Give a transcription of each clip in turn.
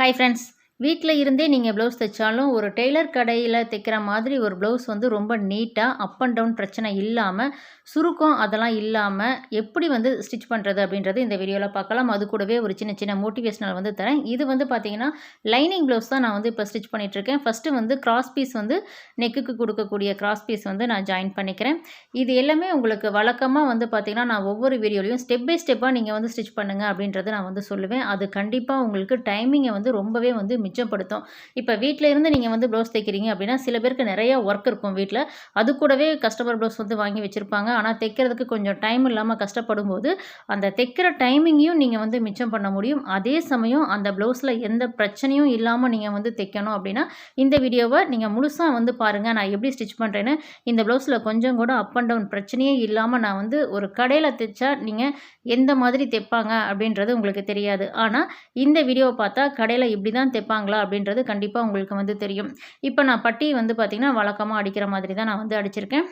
Hi friends வீட்டில் இருந்தே நீங்கள் ப்ளவுஸ் தைச்சாலும் ஒரு டெய்லர் கடையில் தைக்கிற மாதிரி ஒரு ப்ளவுஸ் வந்து ரொம்ப நீட்டாக அப் அண்ட் டவுன் பிரச்சனை இல்லாமல் சுருக்கம் அதெல்லாம் இல்லாமல் எப்படி வந்து ஸ்டிச் பண்ணுறது அப்படின்றது இந்த வீடியோவில் பார்க்கலாம். அது கூடவே ஒரு சின்ன சின்ன மோட்டிவேஷனல் வந்து தரேன். இது வந்து பார்த்தீங்கன்னா லைனிங் ப்ளவுஸ் தான் நான் வந்து இப்போ ஸ்டிச் பண்ணிகிட்ருக்கேன் ஃபஸ்ட்டு வந்து கிராஸ் பீஸ் வந்து நெக்குக்கு கொடுக்கக்கூடிய கிராஸ் பீஸ் வந்து நான் ஜாயின் பண்ணிக்கிறேன். இது எல்லாமே உங்களுக்கு வழக்கமாக வந்து பார்த்திங்கன்னா நான் ஒவ்வொரு வீடியோலையும் ஸ்டெப் பை ஸ்டெப்பாக நீங்கள் வந்து ஸ்டிச் பண்ணுங்கள் அப்படின்றத நான் வந்து சொல்லுவேன். அது கண்டிப்பாக உங்களுக்கு டைமிங்கை வந்து ரொம்பவே வந்து மிச்சப்படுத்தும். இப்போ வீட்டில் இருந்து நீங்கள் வந்து ப்ளவுஸ் தைக்கிறீங்க அப்படின்னா சில பேருக்கு நிறைய ஒர்க் இருக்கும் வீட்டில் அது கூடவே கஸ்டமர் ப்ளவுஸ் வந்து வாங்கி வச்சுருப்பாங்க. ஆனால் தைக்கிறதுக்கு கொஞ்சம் டைம் இல்லாமல் கஷ்டப்படும் போது அந்த தைக்கிற டைமிங்கையும் நீங்கள் வந்து மிச்சம் பண்ண முடியும். அதே சமயம் அந்த ப்ளவுஸில் எந்த பிரச்சனையும் இல்லாமல் நீங்கள் வந்து தைக்கணும் அப்படின்னா இந்த வீடியோவை நீங்கள் முழுசாக வந்து பாருங்கள் நான் எப்படி ஸ்டிச் பண்ணுறேன்னு இந்த ப்ளவுஸில் கொஞ்சம் கூட அப் அண்ட் டவுன் பிரச்சனையே இல்லாமல் நான் வந்து ஒரு கடையில் தைச்சா நீங்கள் எந்த மாதிரி தைப்பாங்க அப்படின்றது உங்களுக்கு தெரியாது. ஆனால் இந்த வீடியோவை பார்த்தா கடையில் இப்படி தான் தைப்பாங்க. தைப்பாங்களா அப்படின்றது கண்டிப்பாக உங்களுக்கு வந்து தெரியும். இப்போ நான் பட்டி வந்து பார்த்திங்கன்னா வழக்கமாக அடிக்கிற மாதிரி தான் நான் வந்து அடிச்சிருக்கேன்.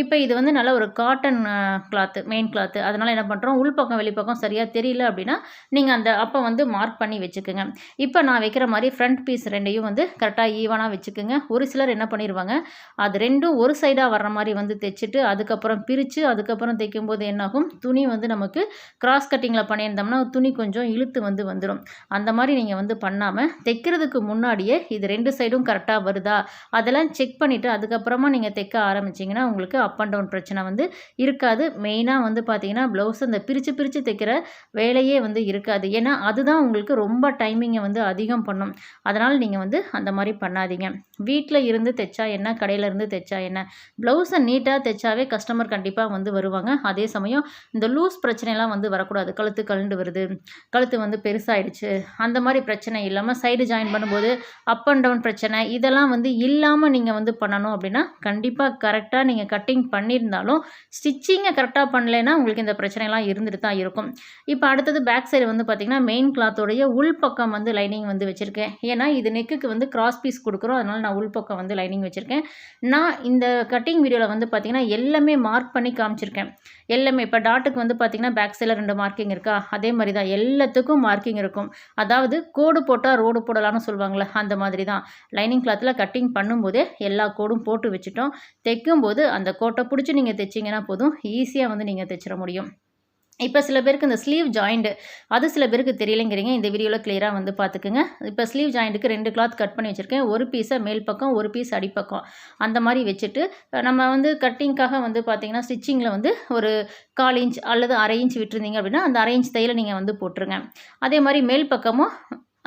இப்போ இது வந்து நல்ல ஒரு காட்டன் கிளாத்து மெயின் கிளாத்து அதனால் என்ன பண்ணுறோம் உள்பக்கம் வெளிப்பக்கம் சரியாக தெரியல அப்படின்னா நீங்கள் அந்த அப்போ வந்து மார்க் பண்ணி வச்சுக்கோங்க. இப்போ நான் வைக்கிற மாதிரி ஃப்ரண்ட் பீஸ் ரெண்டையும் வந்து கரெக்டாக ஈவனாக வச்சுக்கோங்க. ஒரு சிலர் என்ன பண்ணிடுவாங்க அது ரெண்டும் ஒரு சைடாக வர்ற மாதிரி வந்து தைச்சிட்டு அதுக்கப்புறம் பிரித்து அதுக்கப்புறம் தைக்கும்போது என்னாகும்? துணி வந்து நமக்கு கிராஸ் கட்டிங்கில் பண்ணியிருந்தோம்னா துணி கொஞ்சம் இழுத்து வந்து வந்துடும் அந்த மாதிரி நீங்கள் வந்து பண்ணாமல் தைக்கிற தைக்கிறதுக்கு முன்னாடியே இது ரெண்டு சைடும் கரெக்டாக வருதா? அதெல்லாம் செக் பண்ணிவிட்டு அதுக்கப்புறமா நீங்கள் தைக்க ஆரம்பிச்சிங்கன்னா உங்களுக்கு அப் அண்ட் டவுன் பிரச்சனை வந்து இருக்காது. மெயினாக வந்து பார்த்தீங்கன்னா ப்ளவுஸ் அந்த பிரித்து பிரித்து தைக்கிற வேலையே வந்து இருக்காது. ஏன்னா அதுதான் உங்களுக்கு ரொம்ப டைமிங்கை வந்து அதிகம் பண்ணும். அதனால் நீங்கள் வந்து அந்த மாதிரி பண்ணாதீங்க. வீட்டில் இருந்து தைச்சா என்ன? கடையில் இருந்து தைச்சா என்ன? ப்ளவுஸை நீட்டாக தைச்சாவே கஸ்டமர் கண்டிப்பாக வந்து வருவாங்க. அதே சமயம் இந்த லூஸ் பிரச்சனைலாம் வந்து வரக்கூடாது. கழுத்து கழுண்டு வருது கழுத்து வந்து பெருசாகிடுச்சு அந்த மாதிரி பிரச்சனை இல்லாமல் சைடு ஜாயின் பண்ணும்போது அப் அண்ட் டவுன் பிரச்சனை இதெல்லாம் வந்து இல்லாமல் நீங்கள் வந்து பண்ணணும் அப்படின்னா கண்டிப்பாக கரெக்டாக நீங்கள் கட்டிங் பண்ணியிருந்தாலும் ஸ்டிச்சிங்கை கரெக்டாக பண்ணலைன்னா உங்களுக்கு இந்த பிரச்சனைலாம் இருந்துட்டு தான் இருக்கும். இப்போ அடுத்தது பேக் சைடு வந்து பார்த்திங்கன்னா மெயின் கிளாத்தோடைய உள் பக்கம் வந்து லைனிங் வந்து வச்சுருக்கேன். ஏன்னா இது நெக்குக்கு வந்து கிராஸ் பீஸ் கொடுக்குறோம். அதனால் நான் உள்பக்கம் வந்து லைனிங் வச்சுருக்கேன். நான் இந்த கட்டிங் வீடியோவில் வந்து பார்த்திங்கன்னா எல்லாமே மார்க் பண்ணி காமிச்சிருக்கேன். எல்லாமே இப்போ டாட்டுக்கு வந்து பார்த்திங்கன்னா பேக் சைடில் ரெண்டு மார்க்கிங் இருக்கா? அதே மாதிரி தான் எல்லாத்துக்கும் மார்க்கிங் இருக்கும். அதாவது கோடு போட்டால் ரோடு போடலாம்னு சொல்லுவாங்களே அந்த மாதிரி தான் லைனிங் கிளாத்தில் கட்டிங் பண்ணும்போதே எல்லா கோடும் போட்டு வச்சுட்டோம். தைக்கும்போது அந்த கோட்டை பிடிச்சி நீங்கள் தைச்சிங்கன்னா போதும். ஈஸியாக வந்து நீங்கள் தைச்சிட முடியும். இப்போ சில பேருக்கு இந்த ஸ்லீவ் ஜாயிண்ட்டு அது சில பேருக்கு தெரியலைங்கிறீங்க. இந்த வீடியோவில் கிளியராக வந்து பார்த்துக்குங்க. இப்போ ஸ்லீவ் ஜாயிண்ட்டுக்கு ரெண்டு கிளாத் கட் பண்ணி வச்சுருக்கேன். ஒரு பீஸை மேல் பக்கம் ஒரு பீஸ் அடிப்பக்கம். அந்த மாதிரி வச்சுட்டு நம்ம வந்து கட்டிங்க்காக வந்து பார்த்திங்கன்னா ஸ்டிச்சிங்கில் வந்து ஒரு கால் இன்ச் அல்லது அரை இன்ச் விட்டுருந்தீங்க அப்படின்னா அந்த அரை இன்ச் தையில் நீங்கள் வந்து போட்டுருங்க. அதே மாதிரி மேல் பக்கமும்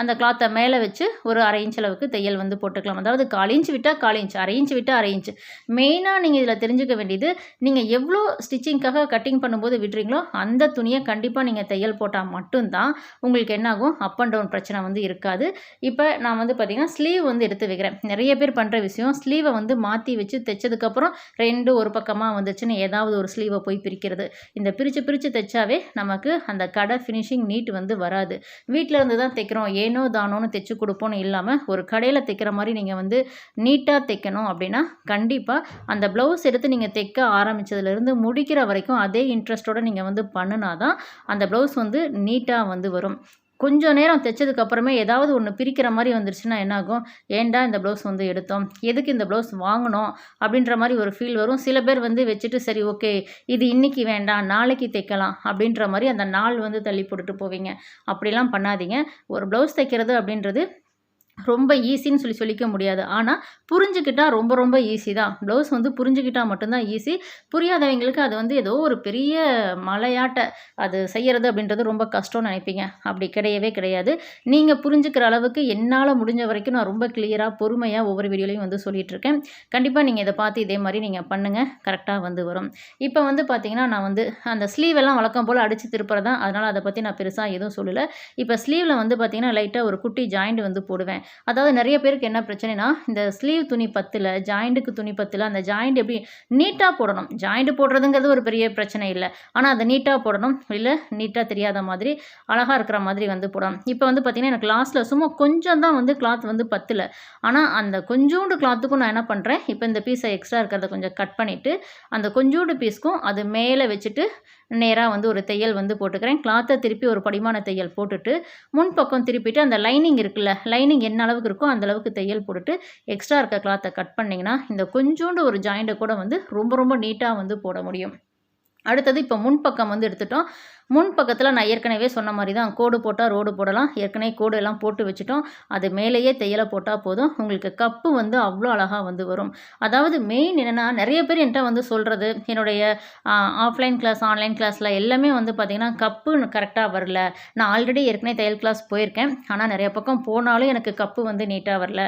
அந்த கிளாத்தை மேலே வச்சு ஒரு அரை இன்ச் அளவுக்கு தையல் வந்து போட்டுக்கலாம். அதாவது கால் இன்ச் விட்டால் கால் இன்ச் அரை இன்ச் விட்டால் அரை இன்ச் மெயினாக நீங்கள் இதில் தெரிஞ்சுக்க வேண்டியது நீங்கள் எவ்வளோ ஸ்டிச்சிங்க்காக கட்டிங் பண்ணும்போது விடுறீங்களோ அந்த துணியை கண்டிப்பாக நீங்கள் தையல் போட்டால் மட்டும்தான் உங்களுக்கு என்னாகும் அப் அண்ட் டவுன் பிரச்சனை வந்து இருக்காது. இப்போ நான் வந்து பார்த்திங்கன்னா ஸ்லீவ் வந்து எடுத்து வைக்கிறேன். நிறைய பேர் பண்ணுற விஷயம் ஸ்லீவை வந்து மாற்றி வச்சு தைச்சதுக்கப்புறம் ரெண்டு ஒரு பக்கமாக வந்துச்சுன்னு ஏதாவது ஒரு ஸ்லீவை போய் பிரிக்கிறது. இந்த பிரித்து பிரித்து தைச்சாவே நமக்கு அந்த கடை ஃபினிஷிங் நீட் வந்து வராது. வீட்டில் இருந்து தான் தைக்கிறோம். ஏன் ஏனோ தானோன்னு தைச்சி கொடுப்போன்னு இல்லாமல் ஒரு கடையில் தைக்கிற மாதிரி நீங்கள் வந்து நீட்டாக தைக்கணும் அப்படின்னா கண்டிப்பாக அந்த ப்ளவுஸ் எடுத்து நீங்கள் தைக்க ஆரம்பித்ததுலேருந்து முடிக்கிற வரைக்கும் அதே இன்ட்ரெஸ்ட்டோடு நீங்கள் வந்து பண்ணினா தான் அந்த ப்ளவுஸ் வந்து நீட்டாக வந்து வரும். கொஞ்சம் நேரம் தைச்சதுக்கு அப்புறமே ஏதாவது ஒன்று பிரிக்கிற மாதிரி வந்துருச்சுன்னா என்னாகும்? ஏன்டா இந்த ப்ளவுஸ் வந்து எடுத்தோம்? எதுக்கு இந்த ப்ளவுஸ் வாங்கினோம்? அப்படின்ற மாதிரி ஒரு ஃபீல் வரும். சில பேர் வந்து வச்சுட்டு சரி ஓகே இது இன்றைக்கி வேண்டாம் நாளைக்கு தைக்கலாம். அப்படின்ற மாதிரி அந்த நாள் வந்து தள்ளி போட்டுட்டு போவீங்க. அப்படிலாம் பண்ணாதீங்க. ஒரு ப்ளவுஸ் தைக்கிறது அப்படின்றது ரொம்ப ஈஸின்னு சொல்லி சொல்லிக்க முடியாது. ஆனால் புரிஞ்சுக்கிட்டால் ரொம்ப ரொம்ப ஈஸி தான். ப்ளவுஸ் வந்து புரிஞ்சுக்கிட்டால் மட்டும்தான் ஈஸி. புரியாதவங்களுக்கு அது வந்து ஏதோ ஒரு பெரிய மலையாட்ட அது செய்கிறது அப்படின்றது ரொம்ப கஷ்டம்னு நினைப்பீங்க. அப்படி கிடையவே கிடையாது. நீங்கள் புரிஞ்சுக்கிற அளவுக்கு என்னால் முடிஞ்ச வரைக்கும் நான் ரொம்ப கிளியராக பொறுமையாக ஒவ்வொரு வீடியோலையும் வந்து சொல்லிகிட்ருக்கேன் கண்டிப்பாக நீங்கள் இதை பார்த்து இதே மாதிரி நீங்கள் பண்ணுங்கள் கரெக்டாக வந்து வரும். இப்போ வந்து பார்த்திங்கன்னா நான் வந்து அந்த ஸ்லீவ் எல்லாம் வழக்கம் போல் அடித்து திருப்புறதான் அதனால் அதை பற்றி நான் பெருசாக எதுவும் சொல்லலை. இப்போ ஸ்லீவில் வந்து பார்த்திங்கன்னா லைட்டாக ஒரு குட்டி ஜாயிண்ட் வந்து போடுவேன். அதாவது நிறைய பேருக்கு என்ன பிரச்சனைனா இந்த ஸ்லீவ் துணி பத்தில் ஜாயிண்ட்டுக்கு துணி பத்தில் அந்த ஜாயிண்ட் எப்படி நீட்டாக போடணும். ஜாயிண்ட் போடுறதுங்கிறது ஒரு பெரிய பிரச்சனை இல்லை. ஆனால் அதை நீட்டாக போடணும். இல்லை நீட்டாக தெரியாத மாதிரி அழகாக இருக்கிற மாதிரி வந்து போடணும். இப்போ வந்து பார்த்திங்கன்னா எனக்கு லாஸ்ட்டில் சும்மா கொஞ்சம் தான் வந்து கிளாத் வந்து பத்தில். ஆனால் அந்த கொஞ்சோண்டு கிளாத்துக்கும் நான் என்ன பண்ணுறேன் இப்போ இந்த பீஸை எக்ஸ்ட்ரா இருக்கிறத கொஞ்சம் கட் பண்ணிவிட்டு அந்த கொஞ்சோண்டு பீஸ்க்கும் அது மேலே வச்சுட்டு நேராக வந்து ஒரு தையல் வந்து போட்டுக்கிறேன். கிளாத்தை திருப்பி ஒரு படிமான தையல் போட்டுட்டு முன் பக்கம் திருப்பிட்டு அந்த லைனிங் இருக்குல்ல லைனிங் என்ன அளவுக்கு இருக்கோ அந்த அளவுக்கு தையல் போட்டுட்டு எக்ஸ்ட்ரா இருக்க கிளாத்தை கட் பண்ணிங்கன்னா இந்த கொஞ்சோண்டு ஒரு ஜாயிண்ட்டை கூட வந்து ரொம்ப ரொம்ப நீட்டாக வந்து போட முடியும். அடுத்தது இப்போ முன்பக்கம் வந்து எடுத்துட்டோம். முன் பக்கத்தில் நான் ஏற்கனவே சொன்ன மாதிரி தான் கோடு போட்டால் ரோடு போடலாம். ஏற்கனவே கோடு எல்லாம் போட்டு வச்சுட்டோம். அது மேலேயே தையலை போட்டால் போதும். உங்களுக்கு கப்பு வந்து அவ்வளோ அழகாக வந்து வரும். அதாவது மெயின் என்னென்னா நிறைய பேர் என்கிட்ட வந்து சொல்கிறது என்னுடைய ஆஃப்லைன் கிளாஸ் ஆன்லைன் கிளாஸில் எல்லாமே வந்து பார்த்திங்கன்னா கப்பு கரெக்டாக வரல. நான் ஆல்ரெடி ஏற்கனவே தையல் கிளாஸ் போயிருக்கேன். ஆனால் நிறைய பக்கம் போனாலும் எனக்கு கப்பு வந்து நீட்டாக வரல.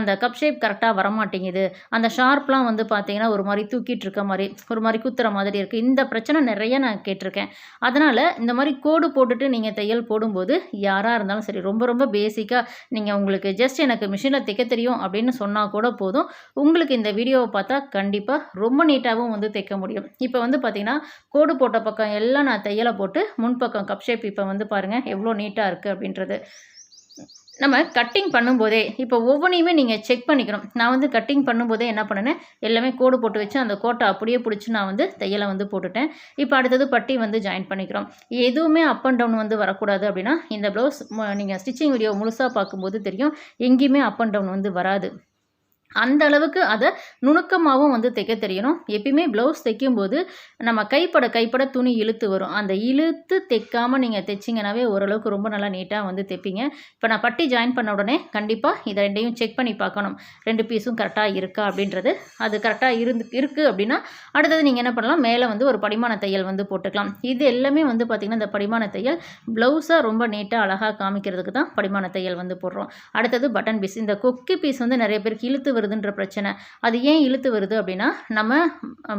அந்த கப் ஷேப் கரெக்டாக வரமாட்டேங்குது. அந்த ஷார்ப்லாம் வந்து பார்த்திங்கன்னா ஒரு மாதிரி தூக்கிட்டு இருக்க மாதிரி ஒரு மாதிரி குத்துற மாதிரி இருக்குது இந்த பிரச்சனை நிறைய நான் கேட்டிருக்கேன். அதனால் இந்த மாதிரி கோடு போட்டுட்டு நீங்கள் தையல் போடும்போது யாராக இருந்தாலும் சரி ரொம்ப ரொம்ப பேசிக்காக நீங்கள் உங்களுக்கு ஜஸ்ட் எனக்கு மிஷினில் தைக்க தெரியும் அப்படின்னு சொன்னால் கூட போதும். உங்களுக்கு இந்த வீடியோவை பார்த்தா கண்டிப்பாக ரொம்ப நீட்டாகவும் வந்து தைக்க முடியும். இப்போ வந்து பார்த்திங்கன்னா கோடு போட்ட பக்கம் எல்லாம் நான் தையலை போட்டு முன்பக்கம் கப் ஷேப் இப்போ வந்து பாருங்கள் எவ்வளோ நீட்டாக இருக்குது அப்படின்றது. நம்ம கட்டிங் பண்ணும்போதே இப்போ ஒவ்வொன்றையுமே நீங்கள் செக் பண்ணிக்கணும். நான் வந்து கட்டிங் பண்ணும்போதே என்ன பண்ணினேன்? எல்லாமே கோடு போட்டு வச்சு அந்த கோட்டை அப்படியே பிடிச்சி நான் வந்து தையலை வந்து போட்டுட்டேன். இப்போ அடுத்தது பட்டி வந்து ஜாயின் பண்ணிக்கிறோம். எதுவுமே அப் அண்ட் டவுன் வந்து வரக்கூடாது அப்படின்னா இந்த ப்ளவுஸ் நீங்கள் ஸ்டிச்சிங் வீடியோ முழுசாக பார்க்கும்போது தெரியும் எங்கேயுமே அப் அண்ட் டவுன் வந்து வராது. அந்த அளவுக்கு அதை நுணுக்கமாகவும் வந்து தைக்க தெரியணும். எப்பயுமே ப்ளவுஸ் தைக்கும்போது நம்ம கைப்பட கைப்பட துணி இழுத்து வரும். அந்த இழுத்து தைக்காமல் நீங்கள் தைச்சிங்கனாவே ஓரளவுக்கு ரொம்ப நல்லா நீட்டாக வந்து தைப்பீங்க. இப்போ நான் பட்டி ஜாயின் பண்ண உடனே கண்டிப்பாக இதை ரெண்டையும் செக் பண்ணி பார்க்கணும். ரெண்டு பீஸும் கரெக்டாக இருக்கா அப்படின்றது. அது கரெக்டாக இருந்து இருக்குது அப்படின்னா அடுத்தது நீங்கள் என்ன பண்ணலாம்? மேலே வந்து ஒரு படிமான தையல் வந்து போட்டுக்கலாம். இது எல்லாமே வந்து பார்த்திங்கன்னா இந்த படிமான தையல் ப்ளவுஸாக ரொம்ப நீட்டாக அழகாக காமிக்கிறதுக்கு தான் படிமான தையல் வந்து போடுறோம். அடுத்தது பட்டன் பீஸ் இந்த கொக்கி பீஸ் வந்து நிறைய பேருக்கு இழுத்து வருதுன்ற பிரச்சனை. அது ஏன் இழுத்து வருது அப்படின்னா நம்ம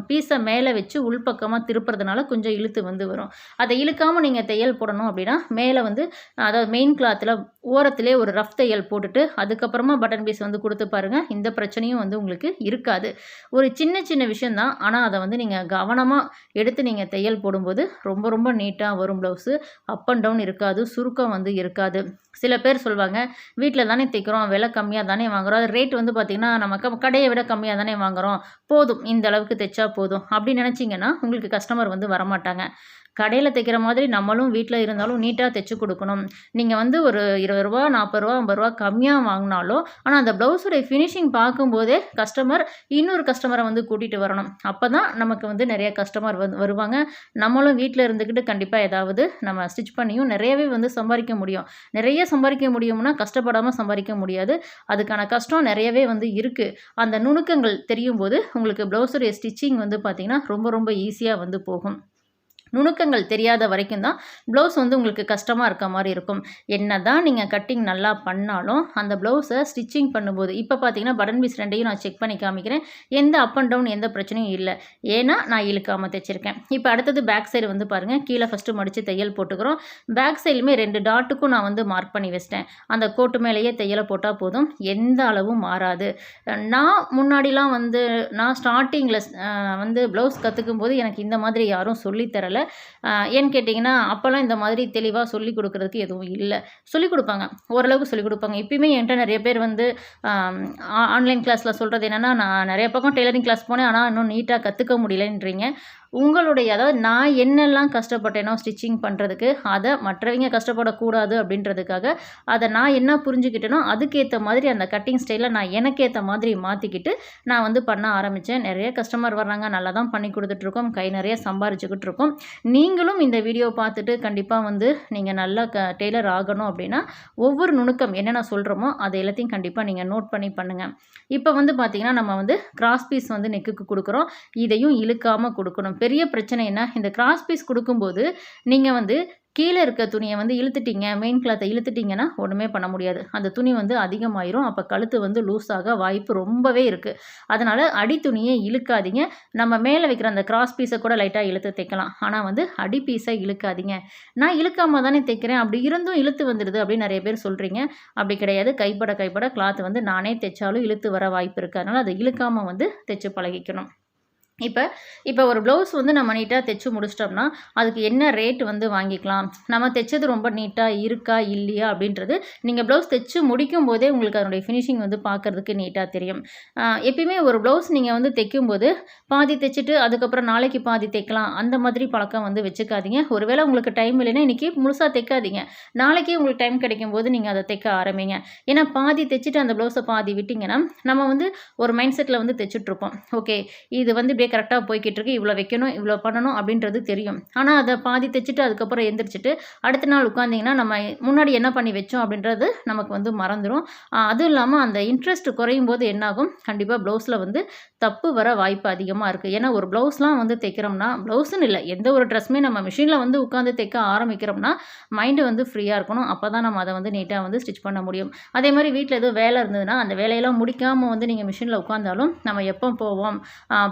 பீஸை மேலே வச்சு உள்பக்கமாக திருப்புறதுனால கொஞ்சம் இழுத்து வந்து வரும். அதை இழுக்காமல் நீங்கள் தையல் போடணும் அப்படின்னா மேலே வந்து அதாவது மெயின் கிளாத்தில் ஓரத்திலே ஒரு ரஃப் தையல் போட்டுட்டு அதுக்கப்புறமா பட்டன் பீஸ் வந்து கொடுத்து பாருங்கள் இந்த பிரச்சனையும் வந்து உங்களுக்கு இருக்காது. ஒரு சின்ன சின்ன விஷயந்தான் ஆனால் அதை வந்து நீங்கள் கவனமாக எடுத்து நீங்கள் தையல் போடும்போது ரொம்ப ரொம்ப நீட்டாக வரும் ப்ளவுஸு அப் அண்ட் டவுன் இருக்காது. சுருக்கம் வந்து இருக்காது. சில பேர் சொல்லுவாங்க வீட்டில் தானே தைக்கிறோம். விலை கம்மியாக தானே வாங்குகிறோம் அது ரேட் வந்து பார்த்திங்கன்னா நம்ம கடையை விட கம்மியாக தானே வாங்குகிறோம் போதும். இந்த அளவுக்கு தைச்சா போதும். அப்படி நினச்சிங்கன்னா உங்களுக்கு கஸ்டமர் வந்து வரமாட்டாங்க. கடையில் தைக்கிற மாதிரி நம்மளும் வீட்டில் இருந்தாலும் நீட்டாக தைச்சி கொடுக்கணும். நீங்கள் வந்து ஒரு இருபது ரூபா நாற்பது ரூபா ஐம்பது ரூபா கம்மியாக வாங்கினாலும் ஆனால் அந்த ப்ளவுஸுடைய ஃபினிஷிங் பார்க்கும்போதே கஸ்டமர் இன்னொரு கஸ்டமரை வந்து கூட்டிகிட்டு வரணும். அப்போ தான் நமக்கு வந்து நிறைய கஸ்டமர் வந்து வருவாங்க. நம்மளும் வீட்டில் இருந்துக்கிட்டு கண்டிப்பாக ஏதாவது நம்ம ஸ்டிச் பண்ணியும் நிறையவே வந்து சம்பாதிக்க முடியும். நிறைய சம்பாதிக்க முடியும்னா கஷ்டப்படாமல் சம்பாதிக்க முடியாது. அதுக்கான கஷ்டம் நிறையவே வந்து இருக்குது அந்த நுணுக்கங்கள் தெரியும் போது உங்களுக்கு ப்ளவுஸுடைய ஸ்டிச்சிங் வந்து பார்த்திங்கன்னா ரொம்ப ரொம்ப ஈஸியாக வந்து போகும். நுணுக்கங்கள் தெரியாத வரைக்கும் தான் ப்ளவுஸ் வந்து உங்களுக்கு கஷ்டமாக இருக்க மாதிரி இருக்கும். என்ன தான் நீங்கள் கட்டிங் நல்லா பண்ணாலும் அந்த ப்ளவுஸை ஸ்டிச்சிங் பண்ணும்போது இப்போ பார்த்தீங்கன்னா பட்டன் பீஸ் ரெண்டையும் நான் செக் பண்ணி காமிக்கிறேன். எந்த அப் அண்ட் டவுன் எந்த பிரச்சனையும் இல்லை. ஏன்னா நான் இழுக்காமல் தைச்சிருக்கேன். இப்போ அடுத்தது பேக் சைடு வந்து பாருங்கள் கீழே ஃபஸ்ட்டு மடித்து தையல் போட்டுக்கிறோம். பேக் சைடுமே ரெண்டு டாட்டுக்கும் நான் வந்து மார்க் பண்ணி வச்சிட்டேன். அந்த கோட்டு மேலேயே தையலை போட்டால் போதும். எந்த அளவும் மாறாது. நான் முன்னாடிலாம் வந்து நான் ஸ்டார்டிங்கில் வந்து ப்ளவுஸ் கற்றுக்கும் போது எனக்கு இந்த மாதிரி யாரும் சொல்லித்தரலை ஏன்னு கேட்டிங்கன்னா அப்போல்லாம் இந்த மாதிரி தெளிவாக சொல்லி கொடுக்குறதுக்கு எதுவும் இல்லை. சொல்லிக் கொடுப்பாங்க. ஓரளவுக்கு சொல்லிக் கொடுப்பாங்க. இப்போயுமே என்கிட்ட நிறைய பேர் வந்து ஆன்லைன் கிளாஸில் சொல்கிறது என்னென்னா நான் நிறைய பக்கம் டெய்லரிங் கிளாஸ் போனேன். ஆனால் இன்னும் நீட்டாக கற்றுக்க முடியலன்றீங்க. உங்களுடைய அதாவது நான் என்னெல்லாம் கஷ்டப்பட்டேனோ ஸ்டிச்சிங் பண்ணுறதுக்கு அதை மற்றவங்க கஷ்டப்படக்கூடாது அப்படின்றதுக்காக அதை நான் என்ன புரிஞ்சுக்கிட்டேனோ அதுக்கேற்ற மாதிரி அந்த கட்டிங் ஸ்டைலை நான் எனக்கேற்ற மாதிரி மாற்றிக்கிட்டு நான் வந்து பண்ண ஆரம்பித்தேன் நிறைய கஸ்டமர் வர்றாங்க நல்லா தான் பண்ணி கொடுத்துட்ருக்கோம் கை நிறைய சம்பாரிச்சுக்கிட்டு இருக்கோம் நீங்களும் இந்த வீடியோ பார்த்துட்டு கண்டிப்பாக வந்து நீங்கள் நல்லா க டெய்லர் ஆகணும் அப்படின்னா ஒவ்வொரு நுணுக்கம் என்னென்ன சொல்கிறோமோ அதை எல்லாத்தையும் கண்டிப்பாக நீங்கள் நோட் பண்ணி பண்ணுங்கள் இப்போ வந்து பார்த்திங்கன்னா நம்ம வந்து கிராஸ் பீஸ் வந்து நெக்குக்கு கொடுக்குறோம். இதையும் இழுக்காமல் கொடுக்கணும். பெரிய பிரச்சனை என்ன இந்த கிராஸ் பீஸ் கொடுக்கும்போது நீங்கள் வந்து கீழே இருக்க துணியை வந்து இழுத்துட்டிங்க மெயின் கிளாத்தை இழுத்துட்டிங்கன்னா ஒன்றுமே பண்ண முடியாது. அந்த துணி வந்து அதிகமாயிரும். அப்போ கழுத்து வந்து லூஸ் ஆக வாய்ப்பு ரொம்பவே இருக்குது அதனால் அடி துணியை இழுக்காதீங்க. நம்ம மேலே வைக்கிற அந்த கிராஸ் பீஸை கூட லைட்டாக இழுத்து தைக்கலாம். ஆனால் வந்து அடி பீஸை இழுக்காதீங்க. நான் இழுக்காம தானே தைக்கிறேன். அப்படி இருந்தும் இழுத்து வந்துடுது அப்படின்னு நிறைய பேர் சொல்கிறீங்க அப்படி கிடையாது. கைப்பட கைப்பட கிளாத் வந்து நானே தைச்சாலும் இழுத்து வர வாய்ப்பு இருக்குது அதனால் அதை இழுக்காமல் வந்து தைச்சு பழகிக்கணும். இப்போ இப்போ ஒரு ப்ளவுஸ் வந்து நம்ம நீட்டாக தைச்சு முடிச்சிட்டோம்னா அதுக்கு என்ன ரேட் வந்து வாங்கிக்கலாம்? நம்ம தைச்சது ரொம்ப நீட்டாக இருக்கா இல்லையா அப்படின்றது நீங்கள் ப்ளவுஸ் தைச்சு முடிக்கும் போதே உங்களுக்கு அதனுடைய ஃபினிஷிங் வந்து பார்க்குறதுக்கு நீட்டாக தெரியும். எப்பயுமே ஒரு ப்ளவுஸ் நீங்கள் வந்து தைக்கும்போது பாதி தைச்சிட்டு அதுக்கப்புறம் நாளைக்கு பாதி தைக்கலாம். அந்த மாதிரி பழக்கம் வந்து வச்சுக்காதீங்க. ஒருவேளை உங்களுக்கு டைம் இல்லைன்னா இன்றைக்கி முழுசாக தைக்காதீங்க. நாளைக்கே உங்களுக்கு டைம் கிடைக்கும் போது நீங்கள் அதை தைக்க ஆரம்பிங்க. ஏன்னா பாதி தைச்சிட்டு அந்த ப்ளவுஸை பாதி விட்டிங்கன்னா நம்ம வந்து ஒரு மைண்ட் செட்டில் வந்து தைச்சிட்ருப்போம் ஓகே இது வந்து இப்படியே கரெக்டாக போய்கிட்டு இருக்கு இவ்வளோ வைக்கணும் இவ்வளோ பண்ணணும் அப்படின்றது தெரியும். ஆனால் அதை பாதி தைச்சிட்டு அதுக்கப்புறம் எந்திரிச்சிட்டு அடுத்த நாள் உட்காந்திங்கன்னா நம்ம முன்னாடி என்ன பண்ணி வச்சோம் அப்படின்றது நமக்கு வந்து மறந்துடும் அதுவும் இல்லாமல் அந்த இன்ட்ரெஸ்ட் குறையும் போது என்னாகும் கண்டிப்பாக ப்ளவுஸில் வந்து தப்பு வர வாய்ப்பு அதிகமாக இருக்குது ஏன்னா ஒரு ப்ளவுஸ்லாம் வந்து தைக்கிறோம்னா ப்ளவுஸ்னு இல்லை எந்த ஒரு ட்ரெஸ்ஸுமே நம்ம மிஷினில் வந்து உட்காந்து தைக்க ஆரம்பிக்கிறோம்னா மைண்டு வந்து ஃப்ரீயாக இருக்கணும். அப்போ தான் நம்ம அதை வந்து நீட்டாக வந்து ஸ்டிச் பண்ண முடியும். அதே மாதிரி வீட்டில் எதுவும் வேலை இருந்ததுன்னா அந்த வேலையெல்லாம் முடிக்காமல் வந்து நீங்கள் மிஷினில் உட்காந்தாலும் நம்ம எப்போ போவோம்?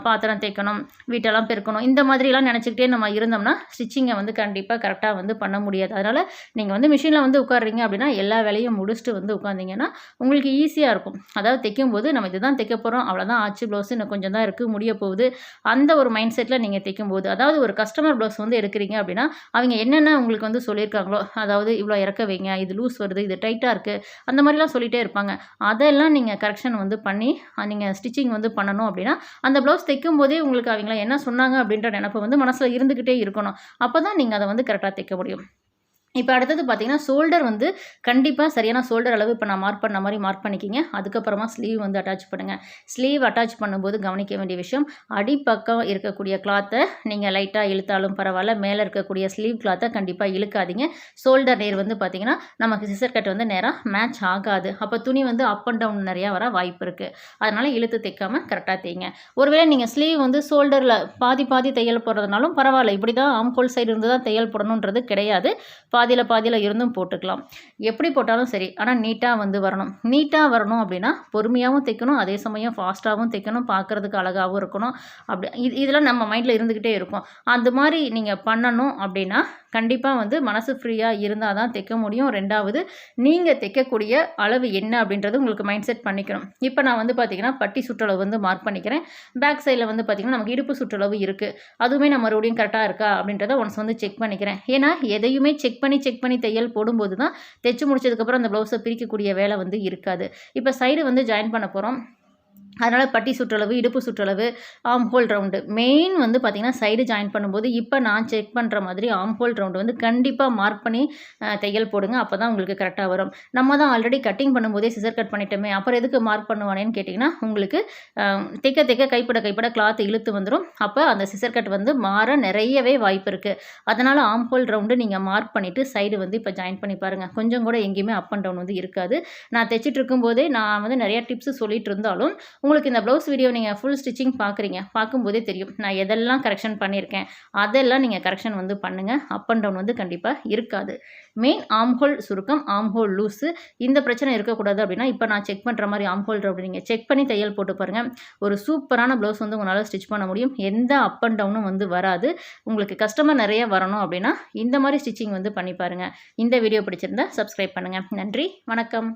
பாத்திரம் தைக்கணும் வீட்டெல்லாம் பெருக்கணும் இந்த மாதிரிலாம் நினச்சிக்கிட்டே நம்ம இருந்தோம்னா ஸ்டிச்சிங்கை வந்து கண்டிப்பாக கரெக்டாக வந்து பண்ண முடியாது. அதனால் நீங்கள் வந்து மிஷினில் வந்து உட்காடுறீங்க அப்படின்னா எல்லா வேலையும் முடிச்சுட்டு வந்து உட்காந்திங்கன்னா உங்களுக்கு ஈஸியாக இருக்கும். அதாவது தைக்கும் போது நம்ம இதுதான் தைக்க போகிறோம் அவ்வளோதான் ஆச்சு ப்ளவுஸ் இன்னும் கொஞ்சம் தான் இருக்குது முடிய போகுது. அந்த ஒரு மைண்ட் செட்டில் நீங்கள் தைக்கும் போது அதாவது ஒரு கஸ்டமர் ப்ளவுஸ் வந்து எடுக்கிறீங்க அப்படின்னா அவங்க என்னென்ன உங்களுக்கு வந்து சொல்லியிருக்காங்களோ அதாவது இவ்வளோ இறக்க வைங்க இது லூஸ் வருது இது டைட்டாக இருக்குது அந்த மாதிரிலாம் சொல்லிகிட்டே இருப்பாங்க. அதெல்லாம் நீங்கள் கரெக்ஷன் வந்து பண்ணி நீங்கள் ஸ்டிச்சிங் வந்து பண்ணணும் அப்படின்னா அந்த ப்ளவுஸ் தைக்கும் போதே உங்களுக்கு அவங்கள என்ன சொன்னாங்க அப்படின்ற நினப்பு வந்து மனசில் இருந்துக்கிட்டே இருக்கணும். அப்போ தான் நீங்கள் அதை வந்து கரெக்டாக தைக்க முடியும். இப்போ அடுத்தது பார்த்தீங்கன்னா ஷோல்டர் வந்து கண்டிப்பாக சரியான ஷோல்டர் அளவு இப்போ நான் மார்க் பண்ண மாதிரி மார்க் பண்ணிக்கிங்க. அதுக்கப்புறமா ஸ்லீவ் வந்து அட்டாச் பண்ணுங்கள் ஸ்லீவ் அட்டாச் பண்ணும்போது கவனிக்க வேண்டிய விஷயம் அடிப்பக்கம் இருக்கக்கூடிய கிளாத்தை நீங்கள் லைட்டாக இழுத்தாலும் பரவாயில்ல மேலே இருக்கக்கூடிய ஸ்லீவ் கிளாத்தை கண்டிப்பாக இழுக்காதீங்க. ஷோல்டர் நேர் வந்து பார்த்திங்கன்னா நமக்கு சிசர் கட் வந்து நேராக மேட்ச் ஆகாது. அப்போ துணி வந்து அப் அண்ட் டவுன் நிறையா வர வாய்ப்பு இருக்குது அதனால் இழுத்து தைக்காமல் கரெக்டாக தைங்க. ஒருவேளை நீங்கள் ஸ்லீவ் வந்து ஷோல்டரில் பாதி பாதி தையல் போடுறதுனாலும் பரவாயில்ல. இப்படி தான் ஆம்கோல் சைடு இருந்து தான் தையல் போடணுன்றது கிடையாது. பாதியில் பாதியில் இருந்தும் போட்டுக்கலாம். எப்படி போட்டாலும் சரி ஆனால் நீட்டாக வந்து வரணும். நீட்டாக வரணும் அப்படின்னா பொறுமையாகவும் தைக்கணும் அதே சமயம் ஃபாஸ்ட்டாகவும் தைக்கணும் பார்க்குறதுக்கு அழகாகவும் இருக்கணும். அப்படி இது இதெல்லாம் நம்ம மைண்டில் இருந்துக்கிட்டே இருக்கும். அந்த மாதிரி நீங்கள் பண்ணணும் அப்படின்னா கண்டிப்பாக வந்து மனசு ஃப்ரீயாக இருந்தால் தான் தைக்க முடியும். ரெண்டாவது நீங்கள் தைக்கக்கூடிய அளவு என்ன அப்படின்றது உங்களுக்கு மைண்ட் செட் பண்ணிக்கணும். இப்போ நான் வந்து பார்த்தீங்கன்னா பட்டி சுற்றளவு வந்து மார்க் பண்ணிக்கிறேன். பேக் சைடில் வந்து பார்த்திங்கன்னா நமக்கு இடுப்பு சுற்றளவு இருக்குது அதுவுமே நம்ம மறுபடியும் கரெக்டாக இருக்கா அப்படின்றத ஒன்ஸ் வந்து செக் பண்ணிக்கிறேன். ஏன்னா எதையுமே செக் பண்ணி செக் பண்ணி தையல் போடும்போது தான் தைச்சு முடிச்சதுக்கப்புறம் அந்த ப்ளவுஸை பிரிக்கக்கூடிய வேலை வந்து இருக்காது. இப்போ சைடு வந்து ஜாயின் பண்ண போகிறோம் அதனால் பட்டி சுற்றளவு இடுப்பு சுற்றளவு ஆம் ஹோல் ரவுண்டு மெயின் வந்து பார்த்திங்கன்னா சைடு ஜாயின் பண்ணும்போது இப்போ நான் செக் பண்ணுற மாதிரி ஆம் ஹோல் ரவுண்டு வந்து கண்டிப்பாக மார்க் பண்ணி தையல் போடுங்க. அப்போ தான் உங்களுக்கு கரெக்டாக வரும். நம்ம தான் ஆல்ரெடி கட்டிங் பண்ணும்போதே சிசர் கட் பண்ணிட்டோமே. அப்புறம் எதுக்கு மார்க் பண்ணுவானேன்னு கேட்டிங்கன்னா உங்களுக்கு தைக்க தைக்க கைப்பட கைப்பட கிளாத் இழுத்து வந்துடும் அப்போ அந்த சிசர் கட் வந்து மாற நிறையவே வாய்ப்பு இருக்குது அதனால் ஆம் ஹோல் ரவுண்டு நீங்கள் மார்க் பண்ணிவிட்டு சைடு வந்து இப்போ ஜாயின் பண்ணி பாருங்கள் கொஞ்சம் கூட எங்கேயுமே அப் அண்ட் டவுன் வந்து இருக்காது. நான் தைச்சிட்டு இருக்கும்போதே நான் வந்து நிறையா டிப்ஸ் சொல்லிட்டு இருந்தாலும் உங்களுக்கு இந்த ப்ளவுஸ் வீடியோ நீங்கள் ஃபுல் ஸ்டிச்சிங் பார்க்குறீங்க பார்க்கும்போதே தெரியும். நான் எதெல்லாம் கரெக்ஷன் பண்ணியிருக்கேன் அதெல்லாம் நீங்கள் கரெக்ஷன் வந்து பண்ணுங்கள் அப் அண்ட் டவுன் வந்து கண்டிப்பாக இருக்காது. மெயின் ஆம்ஹோல் சுருக்கம் ஆம்ஹோல் லூஸு இந்த பிரச்சனை இருக்கக்கூடாது அப்படின்னா இப்போ நான் செக் பண்ணுற மாதிரி ஆம்ஹோல் அப்படி நீங்கள் செக் பண்ணி தையல் போட்டு பாருங்கள் ஒரு சூப்பரான ப்ளவுஸ் வந்து உங்களால் ஸ்டிச் பண்ண முடியும். எந்த அப் அண்ட் டவுனும் வந்து வராது. உங்களுக்கு கஸ்டமர் நிறைய வரணும் அப்படின்னா இந்த மாதிரி ஸ்டிச்சிங் வந்து பண்ணி பாருங்கள் இந்த வீடியோ பிடிச்சிருந்தா சப்ஸ்கிரைப் பண்ணுங்கள் நன்றி வணக்கம்.